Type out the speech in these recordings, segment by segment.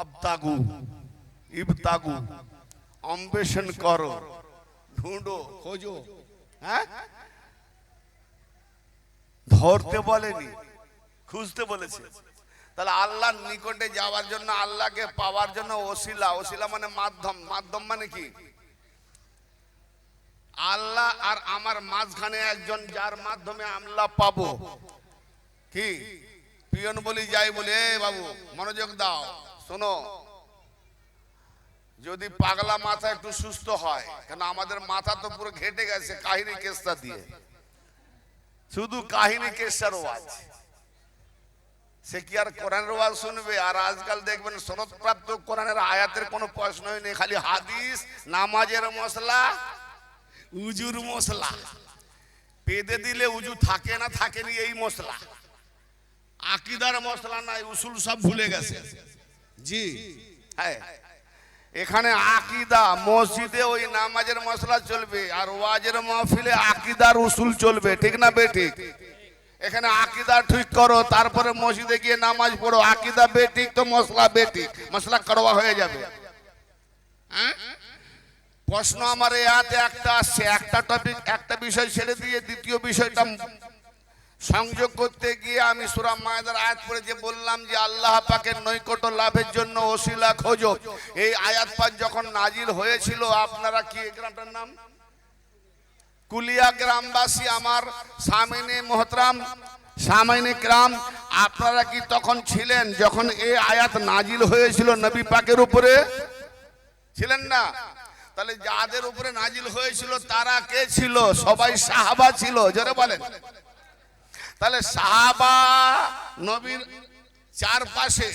আবতাগু ইবতাগু অম্বেষণ করো, ঢুঁডো, খোঁজো হ্যাঁ? ধরতে বলেনি, খুঁজতে বলেছে। তাহলে আল্লাহর নিকটে যাওয়ার জন্য, আল্লাহকে পাওয়ার জন্য ওসিলা ওসিলা মানে মাধ্যম মাধ্যম মানে কি? আল্লাহ আর আমার মাঝখানে একজন, যার মাধ্যমে আমলা পাবো। কি? পিয়ন বলি, যাই বলে, এ বাবু, মনোযোগ দাও। শোনো, যদি পাগলা মাথা একটু সুস্থ হয়, কেন আমাদের মাথা তো পুরো ঘেটে গেছে কাহিনী কেসটা দিয়ে। শুধু কাহিনী কেসার ওয়াজ। সে কি আর কোরআনের ওয়াজ শুনবে? আর আজকাল দেখবেন শরৎপ্রাপ্ত কোরআনের আয়াতের কোনো প্রশ্নই নেই, খালি হাদিস, নামাজের মশলা, উজুর মশলা। পেদে দিলে উজু থাকে না থাকেনি এই মশলা। আকিদার মশলা নাই, উসুল সব ভুলে গেছে। জি। হ্যাঁ। এখানে আকিদা, মসজিদে ওই নামাজের মশলা চলবে আর ওয়াজের মাহফিলে আকিদার উসুল চলবে, ঠিক না বেঠিক? এখানে আকিদা ঠিক করো, তারপরে মসজিদে গিয়ে নামাজ পড়ো, আকিদা বেঠিক তো মশলা বেঠিক, মশলা করওয়া হয়ে যাবে। হ্যাঁ? প্রশ্ন আমার এ একটা আসছে, একটা টপিক একটা বিষয় ছেড়ে দিয়ে দ্বিতীয় বিষয়টা সংযোগ করতে গিয়ে আমি সুরা মায়েদার আয়াত পড়ে যে বললাম যে আল্লাহ পাকের নৈকট্য লাভের জন্য ওসিলা খোঁজো। এই আয়াত পাক যখন নাজিল হয়েছিল, আপনারা কি গ্রামটার নাম? কুলিয়া গ্রামবাসী আমার সামিনে মোহতরাম সামাইনে গ্রাম আপনারা কি তখন ছিলেন? যখন এই আয়াত নাজিল হয়েছিল নবী পাকের উপরে? ছিলেন না? তাহলে যাদের উপরে নাজিল হয়েছিল, তারা কে ছিল? সবাই সাহাবা ছিল, জোরে বলেন। তাহলে সাহাবা নবীর চারপাশে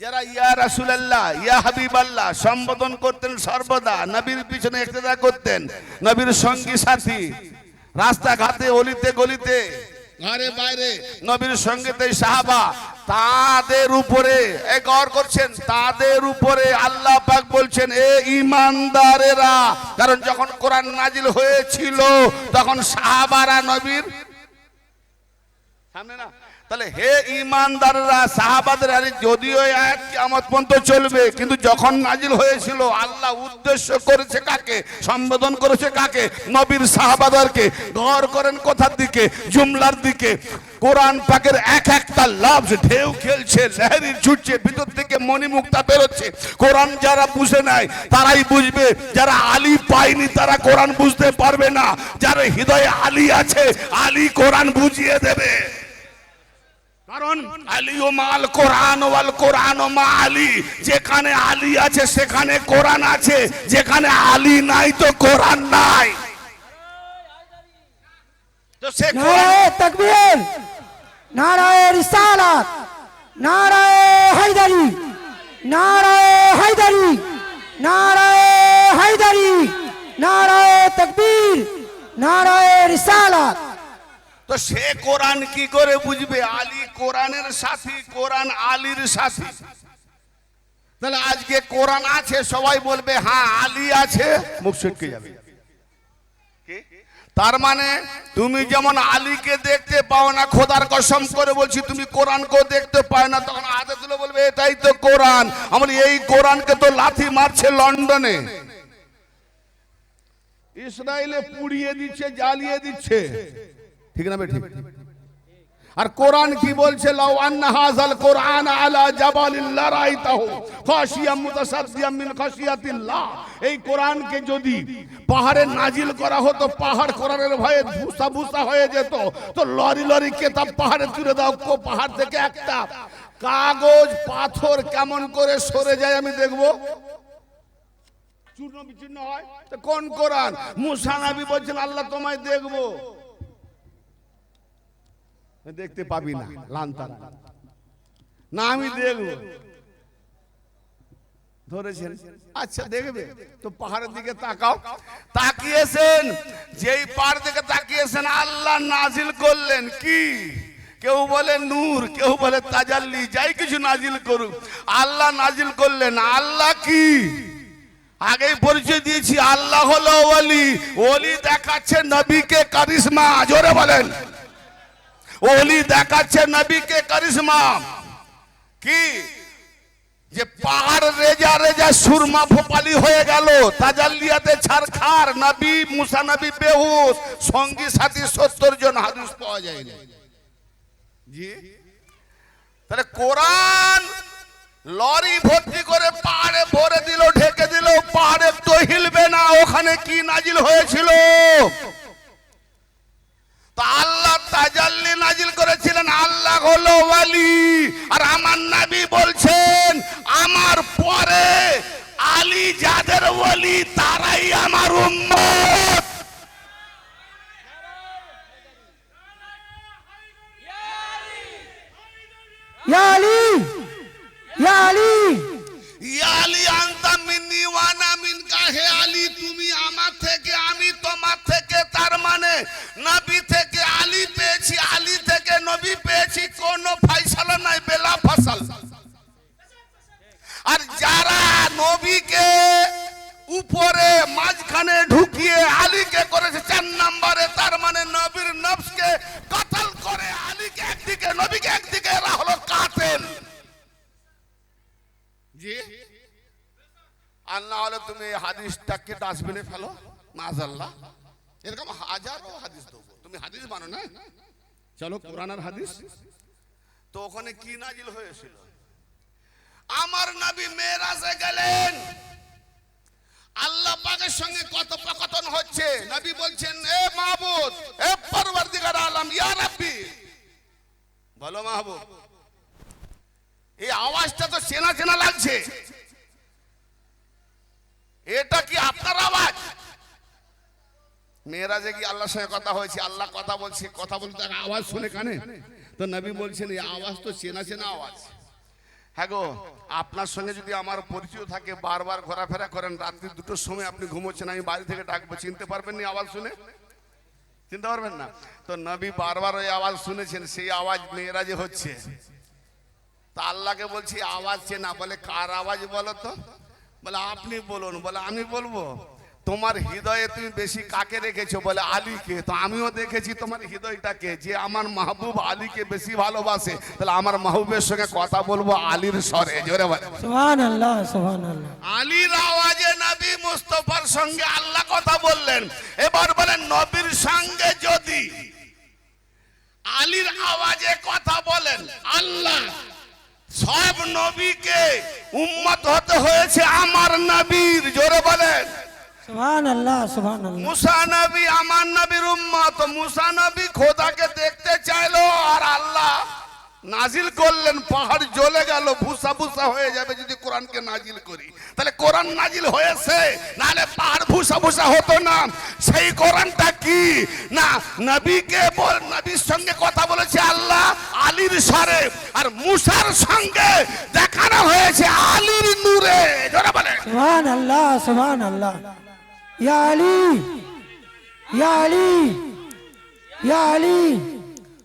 যারা, ইয়া রাসুলাল্লাহ, ইয়া হাবিবাল্লাহ, সম্বোধন করতেন সর্বদা, নবীর পিছনে ইক্তেদা করতেন, নবীর সঙ্গী সাথী, রাস্তাঘাটে, অলিতে গলিতে, ঘরে বাইরে, নবীর সঙ্গীতে সাহাবা, তাদের উপরে এ করছেন, তাদের উপরে আল্লাহ পাক বলছেন, এ ইমানদারেরা, কারণ যখন কোরআন নাজিল হয়েছিল, তখন সাহাবারা নবীর তাহলে হে ইমানদাররা, সাহাবাদের আরে যদিও আয়াত কিয়ামত পর্যন্ত চলবে, কিন্তু যখন নাজিল হয়েছিল, আল্লাহ উদ্দেশ্য করেছে কাকে? সম্বোধন করেছে কাকে? নবীর সাহাবাদারকে। ঘর করেন কোথার দিকে? জুমলার দিকে। কোরআন পাকের এক একটা লাভ ঢেউ খেলছে, লহরি ছুটছে, ভিতর থেকে মণিমুক্তা বেরোচ্ছে। কোরআন যারা বুঝে নেয় তারাই বুঝবে, যারা আলী পায়নি, তারা কোরআন বুঝতে পারবে না। যারা হৃদয়ে আলী আছে, আলী কোরআন বুঝিয়ে দেবে। কারণ আলী ও মাল কোরআন ওয়াল কোরআন ও মা আলী। যেখানে আলী আছে সেখানে কোরআন আছে। যেখানে আলী নাই তো কোরআন নাই। তো সে নারায় তকবীর নারায় রিসালাত নারায় হায়দারি নারায় হায়দারি নারায় হায়দারি নারায় তকবীর নারায় রিসালাত। তো সে কোরআন কি করে বুঝবে? আলী কোরআনের সাথী কোরআন আলীর সাথী। তাহলে আজকে কোরআন আছে সবাই বলবে হ্যাঁ আলী আছে। মুখ যাবে। তার মানে তুমি যেমন আলীকে দেখতে পাও না খোদার কসম করে বলছি তুমি কোরআনকেও দেখতে পাও না তখন হাতে তুলে বলবে এটাই তো কোরআন। আমার এই কোরআনকে তো লাথি মারছে লন্ডনে। ইসরায়েলে পুড়িয়ে দিচ্ছে জ্বালিয়ে দিচ্ছে। ঠিক না বে ঠিক আর কোরআন কি বলছে? লাউ হাযাল কোরআন আলা জাবালিল লারাইতাহু খাশিয়াম মুতাসাদ্দিয়াম মিন খাশিয়াতিল্লাহ। এই কোরআনকে যদি পাহাড়ে নাজিল করা হতো, পাহাড় কোরআনের ভয়ে ভুসা ভুসা হয়ে যেত, তো লরি লরি কেতাব পাহাড়ে তুলে দাও, কো পাহাড় থেকে একটা কাগজ, পাথর কেমন করে সরে যায় আমি দেখব। চূর্ণ বিচূর্ণ হয়? কোন কোরআন? মুসা নবী বলছেন, আল্লাহ তোমায় দেখব। দেখতে পাবি না লান্তারা না, আমি দেখব। ধরেছেন? আচ্ছা দেখবে। তো পাহাড়ের দিকে তাকাও। তাকিয়েছেন? যেই পাহাড় দিকে তাকিয়েছেন, আল্লাহ নাজিল করলেন কি? কেউ বলে নূর, কেউ বলে তাজাল্লি, যাই কিছু নাজিল করুক। আল্লাহ নাজিল করলেন, আল্লাহ কি? আগেই পরিচয় দিয়েছি, আল্লাহ হলো ওলি। ওলি দেখাচ্ছে নবীকে কারিশমা, জোরে বলেন। ওলি দেখাচ্ছে নবীকে কারিশমা কি যে পাহাড় রেজা রেজা সুরমা ফোপালি হয়ে গেল তাজাল্লিয়াতে ছারখার নবী মুসা নবী বেহুশ সঙ্গী সাথী সত্তর জন হাদিস পাওয়া যায়নি জি তাহলে কোরআন লরি ভর্তি করে পাহাড়ে ভরে দিল ঢেকে দিল পাহাড়ে তো হিলবে না ওখানে কি নাজিল হয়েছিল তা আল্লাহ তাজাল্লি নাজিল করেছিলেন আল্লাহ হলো ওয়ালি। আর আমার নবী বলছেন আমার পরে আলী যাদের ওয়ালি তারাই আমার উম্মত। আলী আলী। আলী আনতা মিন্নি ওয়ানা মিনকা হে আলী তুমি আমার থেকে তোমার থেকে, তার মানে নবী থেকে আলী পেয়েছি, আলী থেকে নবী পেয়েছি, কোনো ফাইসালা নাই, বেলা ফসল। আর যারা নবীকে উপরে মাঝখানে ঢুকিয়ে আলীকে করেছে, চার নম্বরে, তার মানে নবীর নফসকে কতল করে আলীকে একদিকে, নবীকে একদিকে, এরা হলো কাতেল। জি। আর না হলে তুমি হাদিসটাকে ডাস্টবিনে ফেলো? মাজাল্লাহ এরকম হাজারো হাদিস দেবো। তুমি হাদিস মানো না? চলো, কোরআনের হাদিস। তো ওখানে কি নাজিল হয়েছিল? আমার নবী মেরাজে গেলেন। আল্লাহ পাকের সঙ্গে কথোপকথন হচ্ছে। নবী বলছেন, এ মাহবুব এ পরওয়ারদিগার আলম, ইয়া রাব্বি। বলো মাহবুব, এই আওয়াজটা তো চেনা চেনা লাগছে এটা কি আপনার আওয়াজ মেয়েরাজে কি আল্লাহর সঙ্গে কথা হয়েছে, আল্লাহ কথা বলছে, কথা বলতে আওয়াজ শুনে কানে? তো নবী বলছেন, এই আওয়াজ তো চেনা চেনা আওয়াজ। হ্যাঁ গো, আপনার সঙ্গে যদি আমার পরিচয় থাকে, বারবার ঘোরাফেরা করেন, রাত্রি দুটোর সময় আপনি ঘুমোচ্ছেন, আমি বাড়ি থেকে ডাকবো, চিনতে পারবেন না আওয়াজ শুনে? চিনতে পারবেন না? তো নবী বারবার ওই আওয়াজ শুনেছেন, সেই আওয়াজ মেয়েরা যে হচ্ছে। তা আল্লাহকে বলছি, আওয়াজ চেনা। বলে, কার আওয়াজ বলো তো? বলে, আপনি বলুন। বলে, আমি বলব। তোমার হৃদয়ে তুমি বেশি কাকে রেখেছো বলে আলীকে? তো আমিও দেখেছি তোমার হৃদয়টাকে যে আমার মাহবুব আলীকে বেশি ভালোবাসে। তাহলে আমার মাহবুবের সঙ্গে কথা বলব আলীর স্বরে জোরে আলীর আওয়াজে নবী মুস্তফার সঙ্গে আল্লাহ কথা বললেন। এবার বলেন নবীর সঙ্গে যদি আলীর আওয়াজে কথা বলেন আল্লাহ সব নবীকে উম্মত হতে হয়েছে আমার নবীর জোরে বলেন। সুবহান আল্লাহ সুবহান আল্লাহ মুসা নবী আমার নবীর উম্মত। মুসা নবী খোদাকে দেখতে চাইলো আর আল্লাহ নাজিল করলেন পাহাড় জ্বলে গেল ভুসা ভুসা হয়ে যাবে যদি কোরআনকে নাজিল করি। তাহলে কোরআন নাজিল হয়েছে নাহলে পাহাড় ভুসা ভুসা হতো না। সেই কোরআনটা কি? না নবীকে বল নবীর সঙ্গে কথা বলেছে আল্লাহ আলীর স্বরে আর মুসার সঙ্গে দেখানো হয়েছে আলীর নূরে। যারা বলে সুবহান আল্লাহ আল্লাহ ইয়া আলী ইয়া আলী ইয়া আলী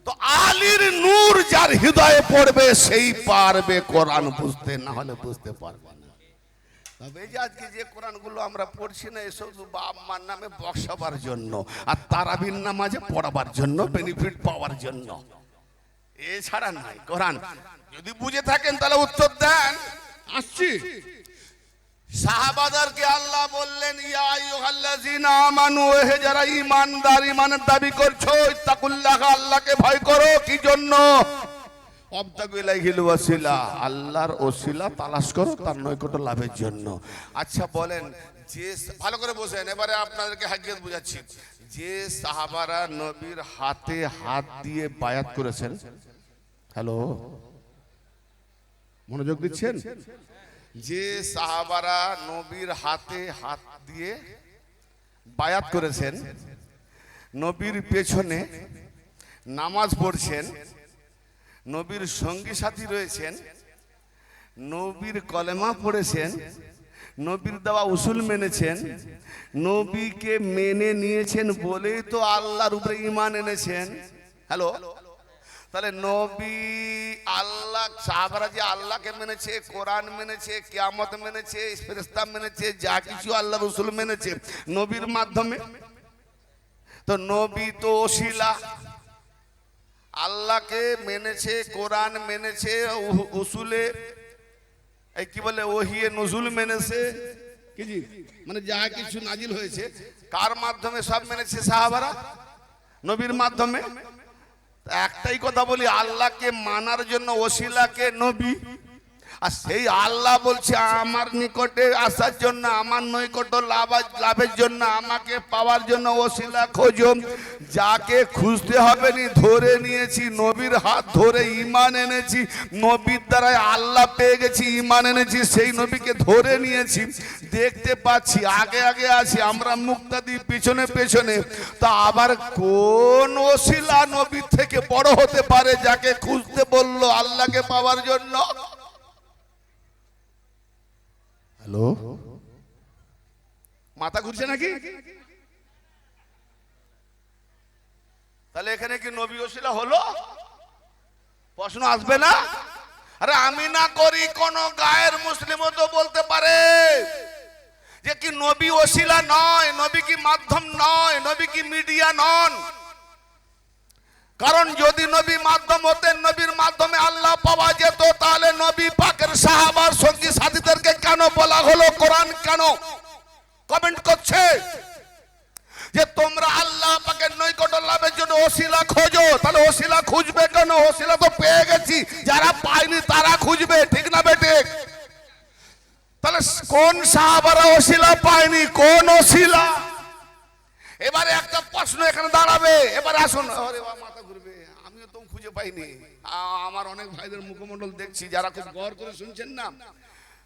তো আলীর নূর যার হৃদয়ে পড়বে, সেই পারবে কোরআন বুঝতে, না হলে বুঝতে পারবে না। তবে যে আজকে যে কোরআনগুলো আমরা পড়ছি না, এসব বাপ মার নামে বসাবার জন্য, আর তারাবির নামাজে পড়াবার জন্য বেনিফিট পাওয়ার জন্য। এছাড়া নাই, কোরআন। যদি বুঝে থাকেন, তাহলে উত্তর দেন। আসছি। সাহাবাদারকে আল্লাহ বললেন আমানু হে যারা ঈমানদার, ঈমানের দাবি করছ, ইত্তাকুল্লাহ, আল্লাহকে ভয় করো, কি জন্য? আল্লাহর ওসিলা তালাশ করো, তার নৈকট্য লাভের জন্য। আচ্ছা বলেন, যে ভালো করে বোঝেন, এবারে আপনাদেরকে হাকিয়ত বুঝাচ্ছি। যে সাহাবারা নবীর হাতে হাত দিয়ে বায়াত করেছেন, হ্যালো, মনোযোগ দিচ্ছেন? যে সাহাবারা নবীর হাতে হাত দিয়ে বায়াত করেছেন, নবীর পেছনে নামাজ পড়ছেন, নবীর সঙ্গী সাথী রয়েছেন, নবীর কলেমা পড়েছেন, নবীর দেওয়া উসুল মেনেছেন, নবীকে মেনে নিয়েছেন বলেই তো আল্লাহর উপরে ইমান এনেছেন। হ্যালো? তাহলে নবী আল্লাহ, সাহাবারা যে আল্লাহকে মেনেছে, কোরআন মেনেছে, কিয়ামত মেনেছে ফেরেস্তা মেনেছে, যা কিছু আল্লাহ রসুল মেনেছে, নবীর মাধ্যমে? তো নবী তো ওসিলা। আল্লাহকে মেনেছে, কোরআন মেনেছে উসুলে, এই কি বলে, ওহিয়ে নজুল মেনেছে? কি জি? মানে যা কিছু নাজিল হয়েছে, কার মাধ্যমে সব মেনেছে সাহাবারা? নবীর মাধ্যমে? একটাই কথা বলি আল্লাহকে মানার জন্য ওসিলাকে নবী আর সেই আল্লাহ বলছে, আমার নিকটে আসার জন্য, আমার নৈকট লাভ লাভের জন্য, আমাকে পাওয়ার জন্য ওসিলা খোঁজো। যাকে খুঁজতে হবে নি, ধরে নিয়েছি, নবীর হাত ধরে ইমান এনেছি, নবীর দ্বারায় আল্লাহ পেয়ে গেছি ইমান এনেছি, সেই নবীকে ধরে নিয়েছি। দেখতে পাচ্ছি, আগে আগে আছি, আমরা মুক্তাদি পিছনে, পেছনে। তা আবার কোন ওসিলা নবীর থেকে বড় হতে পারে, যাকে খুঁজতে বলল আল্লাহকে পাওয়ার জন্য? হ্যালো? মাথা ঘুরছে নাকি? তাহলে এখানে কি নবী ওসিলা হলো? প্রশ্ন আসবে না? আরে আমি না করি, কোন গায়ের মুসলিমও তো বলতে পারে। যে কি নবী ওসিলা নয়, নবী কি মাধ্যম নয়, নবী কি মিডিয়া নন? কারণ যদি নবী মাধ্যম হতেন নবীর মাধ্যমে আল্লাহ পাওয়া যেত, তাহলে নবী পাকের সাহাবার সঙ্গী সাথীদেরকে কেন বলা হলো? কোরআন কেন? কমেন্ট করছে যে তোমরা আল্লাহ পাকের নৈকট্য লাভের জন্য ওসিলা খোঁজো। তাহলে ওসিলা খুঁজবে কেন? ওসিলা তো পেয়ে গেছি। যারা পায়নি তারা খুঁজবে, ঠিক না বেটে তাহলে কোন সাহাবারা ওসিলা পায়নি? কোন ওসিলা? এবারে একটা প্রশ্ন এখানে দাঁড়াবে। এবারে আসুন আরে বাবা, মাথা ঘুরবে আমিও তো খুঁজে পাইনি। আমার অনেক ভাইদের মুখমণ্ডল দেখছি যারা খুব গড় করে শুনছেন না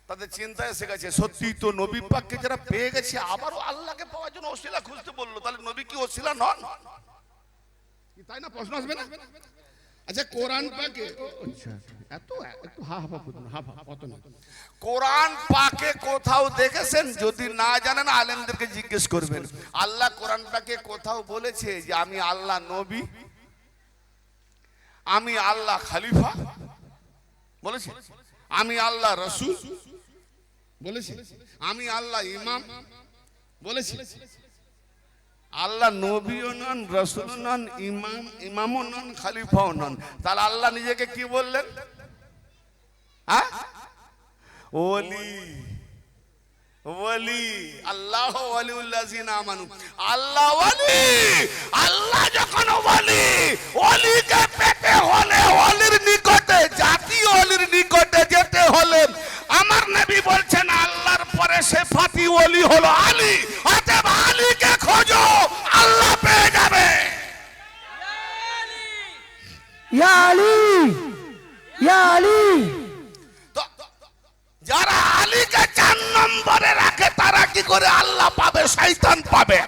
তাদের চিন্তা এসে গেছে সত্যি তো নবী পাককে যারা পেয়ে গেছে আবারও আল্লাহকে পাওয়ার জন্য ওসিলা খুঁজতে বলল তাহলে নবী কি ওসিলা নন? তাই না প্রশ্ন আসবে না? আচ্ছা কোরআন পাকে আচ্ছা এত একটু হা হা করুন হা হা না কোরআন পাকে কোথাও দেখেছেন? যদি না জানেন আলেমদেরকে জিজ্ঞেস করবেন। আল্লাহ কোরআন পাকে কোথাও বলেছে যে আমি আল্লাহ নবী আমি আল্লাহ খালিফা বলেছে? আমি আল্লাহ রসুল বলেছি? আমি আল্লাহ ইমাম বলেছি? আল্লাহ নবীও নন রসুল নন, ইমাম, ইমামও নন, খালিফাও নন। তাহলে আল্লাহ নিজেকে কি বললেন? হ্যাঁ? ওলি। ওলি আল্লাহ ওয়ালিউল্লাযিনা আমানু। আল্লাহ ওয়ালি, আল্লাহ যখন ওয়ালি ওলিকে পেতে হলে ওলির নিকটে, জাতীয় ওলির নিকটে যেতে হলে আমার নবী বলছেন, আল্লাহর পরে সে ফাতি ওলি হলো আলী, অতএব আলীকে খোঁজো, আল্লাহ পেয়ে যাবে। আলী আলী। যারা আলীকে চার নম্বরে রাখে, তারা কি করে আল্লাহ পাবে? শয়তান পাবে।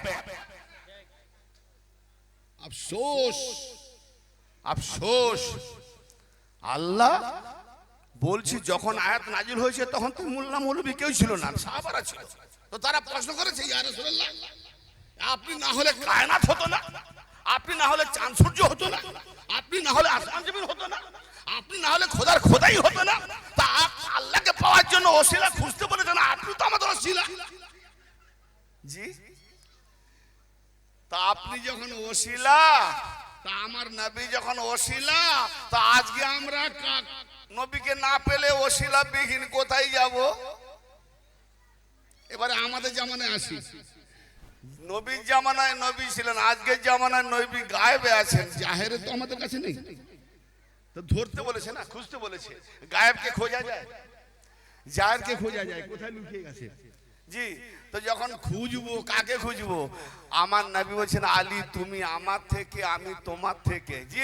আফসোস। আফসোস। আল্লাহ বলছি, যখন আয়াত নাজিল হয়েছে, তখন তো মোল্লা মৌলবী কেউ ছিল না, সাহাবারা ছিল। তো তারা প্রশ্ন করেছে, ইয়া রাসূলুল্লাহ, আপনি না হলে কায়নাত হতো না? আপনি না হলে চাঁদ সূর্য হতো না? আপনি না হলে আসমান জমিন হতো না? আপনি না হলে খোদার খোদাই হতো না? তা আল্লাহকে পাওয়ার জন্য ওসিলা খুঁজতে বলেছেন, আপনি তো আমাদের ওসিলা। জি। তা আপনি যখন ওসিলা, তা আমার নবী যখন ওসিলা, তা আজকে আমরা নবীকে না পেলে ওসিলা বিহীন কোথায় যাব? এবারে আমাদের জামানায় আসি। নবীর জামানায় নবী ছিলেন, আজকের জামানায় নবী গায়েবে আছেন। জাহেরে তো আমাদের কাছে নেই। তো ধরতে বলেছে না, খুঁজতে বলেছে। গায়েবকে খোঁজা যায়। জাহেরকে খোঁজা যায়, কোথায় লুকিয়ে গেছে? জি, তো যখন খুঁজবো, কাকে খুঁজবো? আমার নবী বলছেন, আলী, তুমি আমার থেকে, আমি তোমার থেকে। জি,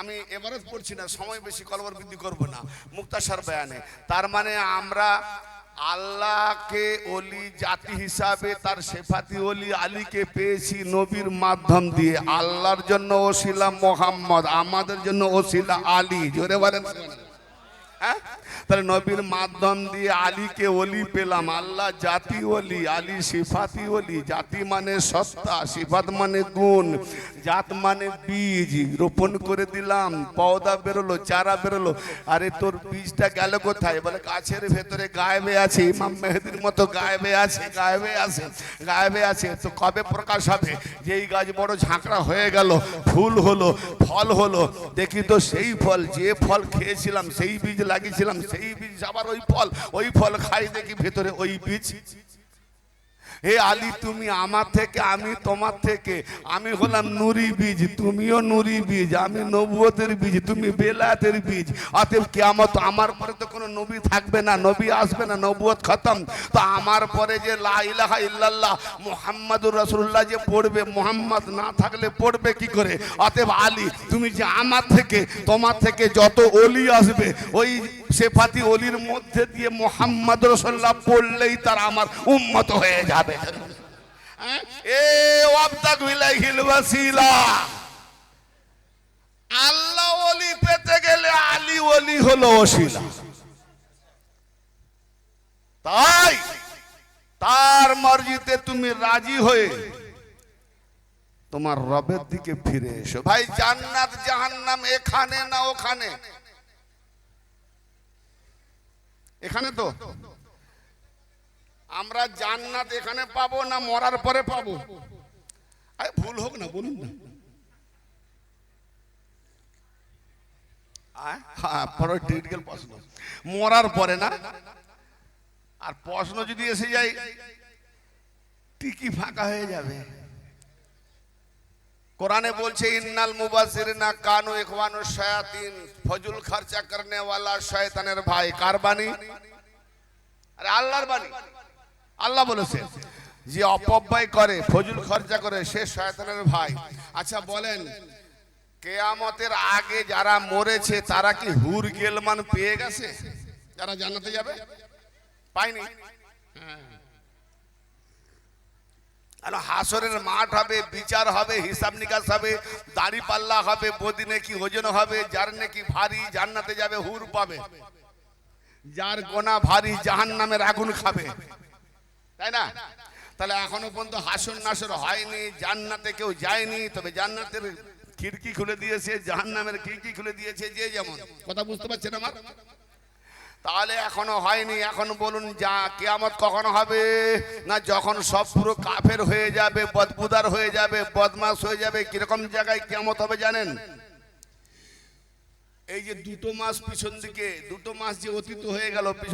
আমি এবারত পড়ছি না, সময় বেশি, কলবর বৃদ্ধি করব না। মুক্তাসার বয়ানে, তার মানে আমরা আল্লাহকে অলি, জাতি হিসাবে তার শেফাতি অলি, আলীকে পেয়েছি নবীর মাধ্যম দিয়ে। আল্লাহর জন্য ওসিলা মোহাম্মদ, আমাদের জন্য ওসিলা আলী। জোরে বলেন। হ্যাঁ? তাহলে নবীর মাধ্যম দিয়ে আলীকে অলি পেলাম। আল্লাহ জাতি অলি আলী সিফাতি অলি জাতি মানে সত্তা, সিফাত মানে গুণ, জাত মানে বীজ। রোপণ করে দিলাম পৌদা বেরোলো, চারা বেরোলো। আরে তোর বীজটা গেল কোথায়? বলে গাছের ভেতরে গায়েবে আছে, ইমাম মেহেদির মতো গায়েবে আছে গায়েবে আছে গায়েবে আছে। তো কবে প্রকাশ হবে? যেই গাছ বড় ঝাঁকড়া হয়ে গেল, ফুল হলো, ফল হলো, দেখি তো সেই ফল, যে ফল খেয়েছিলাম, সেই বীজ লাগিয়েছিলাম সেই বীজ আবার ওই ফল ওই ফল খাই দেখি ভেতরে ওই বীজ। হে আলী, তুমি আমার থেকে, আমি তোমার থেকে, আমি হলাম নুরি বীজ, তুমিও নুরি বীজ, আমি নবুয়তের বীজ, তুমি বেলায়েতের বীজ। অতএব কিয়ামত আমার পরে তো কোনো নবী থাকবে না, নবী আসবে না, নবুয়ত খতম। তো আমার পরে যে লা ইলাহা ইল্লাল্লাহ, মুহাম্মাদুর রাসূলুল্লাহ যে পড়বে, মুহাম্মদ না থাকলে পড়বে কি করে? অতএব আলী, তুমি যে আমার থেকে, তোমার থেকে যত অলি আসবে, ওই সেফাতি অলির মধ্যে দিয়ে মোহাম্মদ রসল্লাহ পড়লেই তার আমার উম্মত হয়ে যাবে। হ্যাঁ? আল্লাহ পেতে গেলে আলী হলো তাই তার মর্জিতে তুমি রাজি হয়ে তোমার রবের দিকে ফিরে এসো। ভাই, জান্নাত জাহান্নাম এখানে না ওখানে? এখানে তো? আমরা জান্নাত এখানে পাবো না মরার পরে পাবো? আরে ভুল হোক না, বলুন না। হ্যাঁ প্রশ্ন। মরার পরে না? আর প্রশ্ন যদি এসে যায়, টিকি ফাঁকা হয়ে যাবে। কোরআনে বলছে, ইন্নাল মুবাসিরিনা কানু ইখওয়ানু শায়াতিন। ফজুল খরচা করনে ওয়ালা শয়তানের ভাই, কার বাণী? আরে আল্লাহর বাণী। আল্লাহ বলেছে যে অপব্যয় করে, ফজুল খরচা করে সে শয়তানের ভাই। আচ্ছা বলেন, কেয়ামতের আগে যারা মরেছে, তারা কি হুর গেলমান পেয়ে গেছে? যারা জান্নাতে যাবে? পায়নি? আর হাসরের মাঠ হবে, বিচার হবে, হিসাব নিকাশ হবে, দাড়ি পাল্লা হবে বদিনে কি ওজন হবে, যার নাকি ভারী জান্নাতে যাবে, হুর পাবে। যার গোনা ভারী জাহান নামের আগুন খাবে। তাই না? তাহলে এখনও পর্যন্ত হাসন নাসর হয়নি, জান্নাতে কেউ যায়নি, তবে জান্নাতের খিড়কি খুলে দিয়েছে জাহান নামের খিড়কি খুলে দিয়েছে, যে যেমন। কথা বুঝতে পারছেন আমার? তাহলে এখনও হয়নি। এখন বলুন, যা কেয়ামত কখনো হবে? না যখন সব পুরো কাফের হয়ে যাবে, বদবুদার হয়ে যাবে, বদমাস হয়ে যাবে, কীরকম জায়গায় কেয়ামত হবে জানেন? এই যে দুটো মাস পিছন দিকে, দুটো মাস যে অতীত হয়ে গেল, পিছন